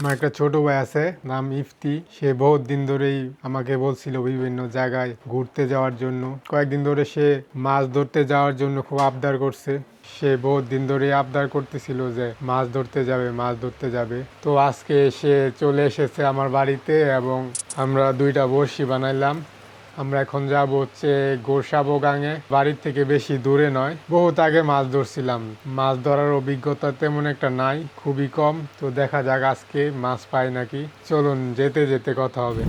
আমার একটা ছোট ভাই আছে, নাম ইফতি। সে বহুত দিন ধরেই আমাকে বলছিল বিভিন্ন জায়গায় ঘুরতে যাওয়ার জন্য। কয়েকদিন ধরে সে মাছ ধরতে যাওয়ার জন্য খুব আবদার করছে। সে বহুত দিন ধরেই আবদার করতেছিল যে মাছ ধরতে যাবে, মাছ ধরতে যাবে। তো আজকে সে চলে এসেছে আমার বাড়িতে এবং আমরা দুইটা বড়শি বানাইলাম। আমরা এখন যাব হচ্ছে গোসাবো গাঙে। বাড়ির থেকে বেশি দূরে নয়। বহুত আগে মাছ ধরছিলাম। মাছ ধরার অভিজ্ঞতা তেমন একটা নাই, খুবই কম। তো দেখা যাক আজকে মাছ পাই নাকি। চলুন, যেতে যেতে কথা হবে।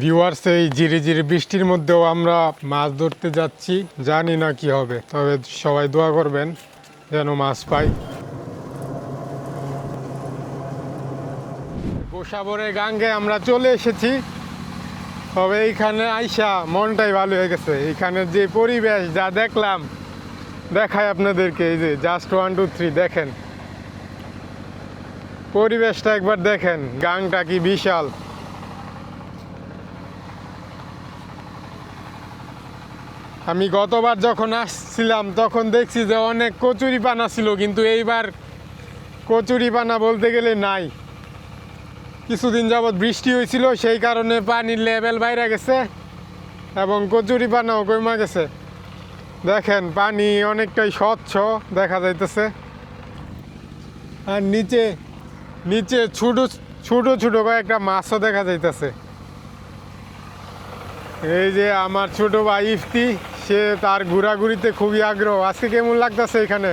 ভিউয়ার্স এই জিরি জিরি বৃষ্টির মধ্যেও আমরা মাছ ধরতে যাচ্ছি। জানি না কি হবে, তবে সবাই দোয়া করবেন যেন মাছ পাই। গোসাবরের গাঙ্গে আমরা চলে এসেছি। তবে এইখানে আইসা মনটাই ভালো হয়ে গেছে। এইখানের যে পরিবেশ যা দেখলাম দেখায় আপনাদেরকে, এই যে জাস্ট ওয়ান টু থ্রি দেখেন। পরিবেশটা একবার দেখেন, গাংটা কি বিশাল। আমি গতবার যখন আসছিলাম, তখন দেখছি যে অনেক কচুরি পানা ছিল, কিন্তু এইবার কচুরি পানা বলতে গেলে নাই। কিছুদিন যাবৎ বৃষ্টি হয়েছিল সেই কারণে পানির লেভেল বাইরে গেছে এবং কচুরি পানাও কমা গেছে। দেখেন, পানি অনেকটাই স্বচ্ছ দেখা যাইতেছে। আর নিচে নিচে ছোটো ছোটো ছোটো কয়েকটা মাছও দেখা যাইতেছে। এই যে আমার ছোট ভাই ইফতি, সে তার ঘোরাঘুরিতে খুবই আগ্রহ। আজকে কেমন লাগতেছে এখানে?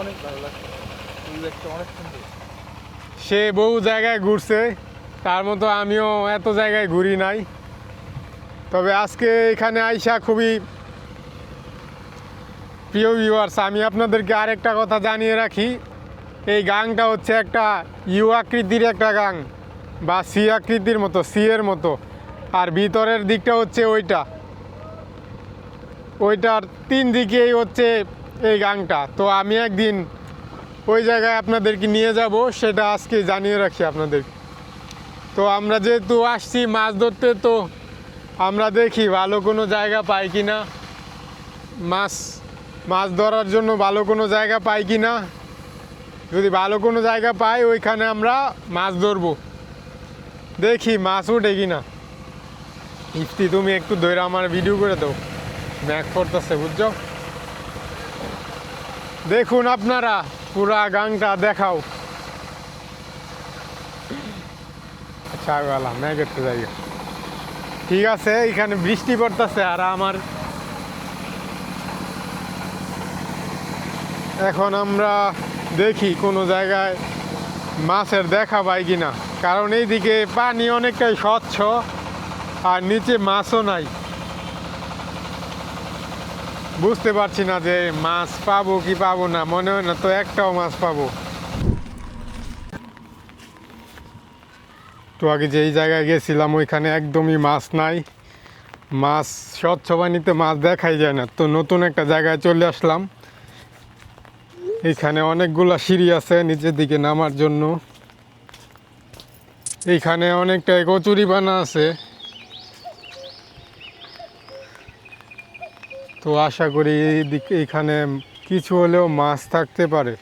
অনেক ভালো লাগছে। অনেক সুন্দর। সে বহু জায়গায় ঘুরছে, তার মতো আমিও এত জায়গায় ঘুরি নাই। তবে আজকে এখানে আইসা খুবই প্রিয় ভিউয়ার্স আমি আপনাদেরকে আরেকটা কথা জানিয়ে রাখি। এই গাংটা হচ্ছে একটা ইউ আকৃতির একটা গাং, বা সি আকৃতির মতো সি এর মতো। আর ভিতরের দিকটা হচ্ছে ওইটা। ওইটার তিন দিকেই হচ্ছে এই গাংটা। তো আমি একদিন ওই জায়গায় আপনাদেরকে নিয়ে যাব, সেটা আজকে জানিয়ে রাখি আপনাদের তো আমরা যেহেতু আসছি মাছ ধরতে, তো আমরা দেখি ভালো কোনো জায়গা পাই কি না মাছ মাছ ধরার জন্য ভালো কোনো জায়গা পাই কি না যদি ভালো কোনো জায়গা পাই, ওইখানে আমরা মাছ ধরবো। দেখি মাছ ওঠে কি না ইফতি, তুমি একটু ধরে আমার ভিডিও করে দাও। ম্যাক করতেছে বুঝছ? দেখুন আপনারা। পুরা গাংটা দেখাও। আচ্ছা বেলা ম্যাগের তো জায়গা ঠিক আছে, এখানে বৃষ্টি পড়তেছে আর আমার এখন আমরা দেখি কোনো জায়গায় মাছের দেখা পাই কিনা। কারণ এইদিকে পানি অনেকটাই স্বচ্ছ আর নিচে মাছও নাই। বুঝতে পারছি না যে মাছ পাবো কি পাবো না, মনে হয় না তো একটাও মাছ পাবো। তো আগে যেই জায়গায় গেছিলাম, ওইখানে একদমই মাছ নাই। মাছ স্বচ্ছ পানিতে মাছ দেখাই যায় না। তো নতুন একটা জায়গায় চলে আসলাম। এইখানে অনেকগুলা সিঁড়ি আছে নিচের দিকে নামার জন্য। এইখানে অনেকটা কচুরি বানা আছে। তো আশা করি এইখানে কিছু হলেও মাছ থাকতে পারে।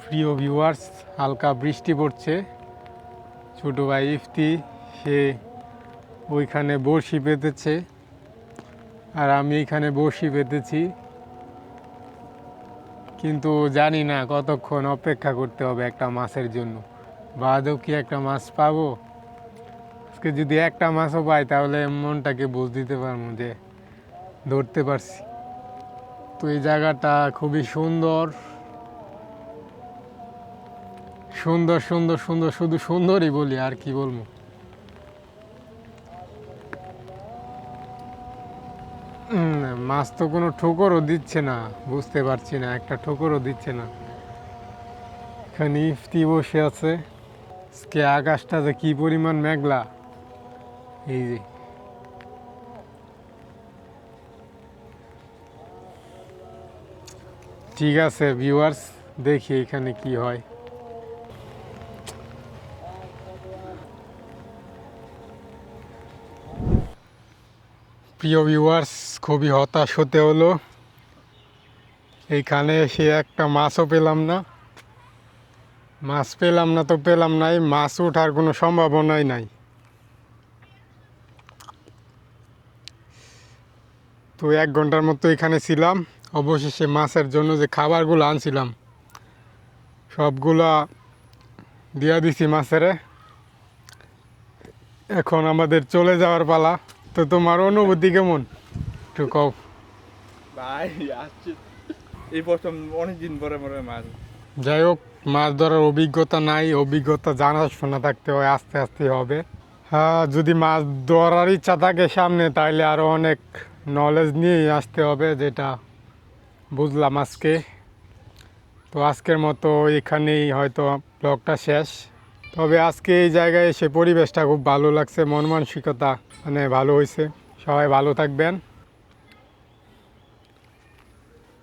প্রিয় ভিউয়ার্স হালকা বৃষ্টি পড়ছে। ছোটো ভাই ইফতি, সে ওইখানে বড়শি পেতেছে আর আমি এখানে বড়শি পেতেছি কিন্তু জানি না কতক্ষণ অপেক্ষা করতে হবে একটা মাছের জন্য। বা আদৌ কি একটা মাছ পাবো? আজকে যদি একটা মাছও পাই, তাহলে মনটাকে বুঝ দিতে পারব যে ধরতে পারছি। তো এই জায়গাটা খুবই সুন্দর। সুন্দর সুন্দর সুন্দর, শুধু সুন্দরই বলি, আর কি বলব? মাছ তো কোনো ঠোকরও দিচ্ছে না, বুঝতে পারছি না, একটা ঠোকরও দিচ্ছে না। এখানে ইফতি বসে আছে। আজকে আকাশটা যে কি পরিমাণ মেঘলা। এই যে ঠিক আছে ভিউয়ার্স দেখি এখানে কি হয়। প্রিয় ভিউয়ার্স খুবই হতাশ হতে হলো। এইখানে এসে একটা মাছও পেলাম না। মাছ পেলাম না তো পেলাম নাই, মাছ ওঠার কোনো সম্ভাবনাই নাই। তো এক ঘণ্টার মতো এখানে ছিলাম। অবশেষে মাছের জন্য যে খাবারগুলো আনছিলাম সবগুলা দিয়া দিছি মাছেরে। এখন আমাদের চলে যাওয়ার পালা। তো তোমার অনুভূতি কেমন? একটু কও। ভাই আসছে। এই প্রথম অনেকদিন পরে পরে মাছ। যাই হোক মাছ ধরার অভিজ্ঞতা নাই অভিজ্ঞতা জানা শোনা থাকতে হয় আস্তে আস্তে হবে। হ্যাঁ যদি মাছ ধরার ইচ্ছা থাকে সামনে তাহলে আরও অনেক নলেজ নিয়েই আসতে হবে যেটা বুঝলাম আজকে। তো আজকের মতো এখানেই হয়তো ব্লগটা শেষ। তবে আজকে এই জায়গায় এসে পরিবেশটা খুব ভালো লাগছে, মন মানসিকতা মানে ভালো হয়েছে সবাই ভালো থাকবেন।